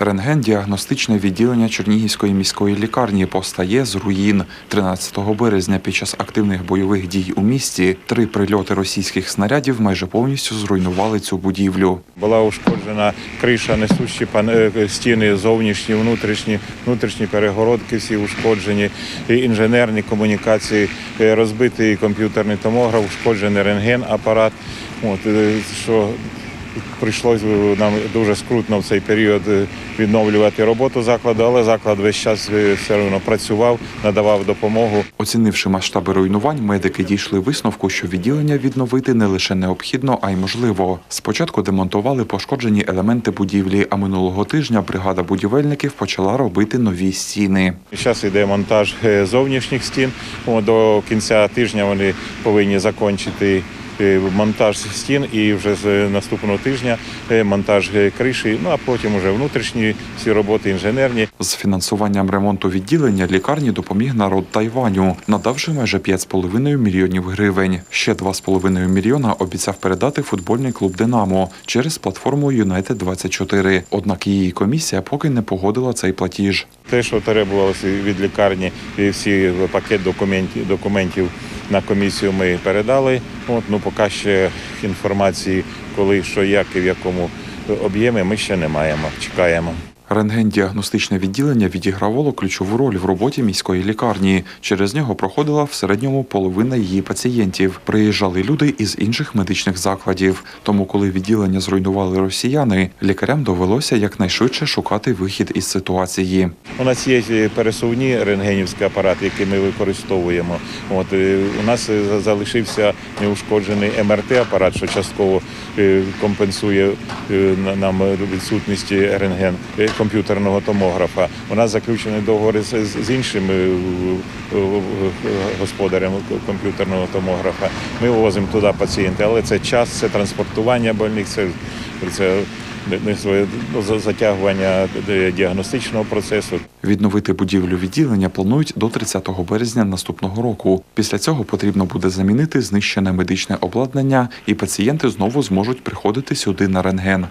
Рентген-діагностичне відділення Чернігівської міської лікарні постає з руїн. 13 березня під час активних бойових дій у місті три прильоти російських снарядів майже повністю зруйнували цю будівлю. Була ушкоджена криша, несущі пане- е, стіни зовнішні, внутрішні, внутрішні перегородки всі ушкоджені, інженерні комунікації, е, розбитий комп'ютерний томограф, ушкоджений рентген-апарат. От, е, що прийшлося нам дуже скрутно в цей період е, відновлювати роботу закладу, але заклад весь час е, все одно працював, надавав допомогу. Оцінивши масштаби руйнувань, медики дійшли висновку, що відділення відновити не лише необхідно, а й можливо. Спочатку демонтували пошкоджені елементи будівлі, а минулого тижня бригада будівельників почала робити нові стіни. Зараз йде монтаж е, зовнішніх стін. До кінця тижня вони повинні закінчити е, монтаж стін і вже з е, наступного тижня е, монтаж е, криші, ну а потім вже внутрішні всі роботи інженерні. З фінансуванням ремонту відділення лікарні допоміг народ Тайваню, надавши майже 5,5 мільйонів гривень. Ще 2,5 мільйона обіцяв передати футбольний клуб Динамо через платформу Юнайтед 24 Однак її комісія поки не погодила цей платіж. Те, що требувалося від лікарні, всі пакет документів, документів на комісію ми передали. От, ну поки ще інформації, коли, що, як і в якому об'ємі, ми ще не маємо. Чекаємо. Рентген-діагностичне відділення відігравало ключову роль в роботі міської лікарні. Через нього проходила в середньому половина її пацієнтів. Приїжджали люди із інших медичних закладів. Тому, коли відділення зруйнували росіяни, лікарям довелося якнайшвидше шукати вихід із ситуації. У нас є пересувні рентгенівські апарати, які ми використовуємо. От е, у нас е, за- залишився неушкоджений МРТ-апарат, що частково е, компенсує нам відсутність рентген е, комп'ютерного томографа. У нас заключені договори з, з- з іншим е, господарем комп'ютерного томографа. Ми возимо туди пацієнти, але це час, це транспортування больних, це, це ну, за- затягування е, діагностичного процесу. Відновити будівлю відділення планують до 30 березня наступного року. Після цього потрібно буде замінити знищене медичне обладнання, і пацієнти знову зможуть приходити сюди на рентген.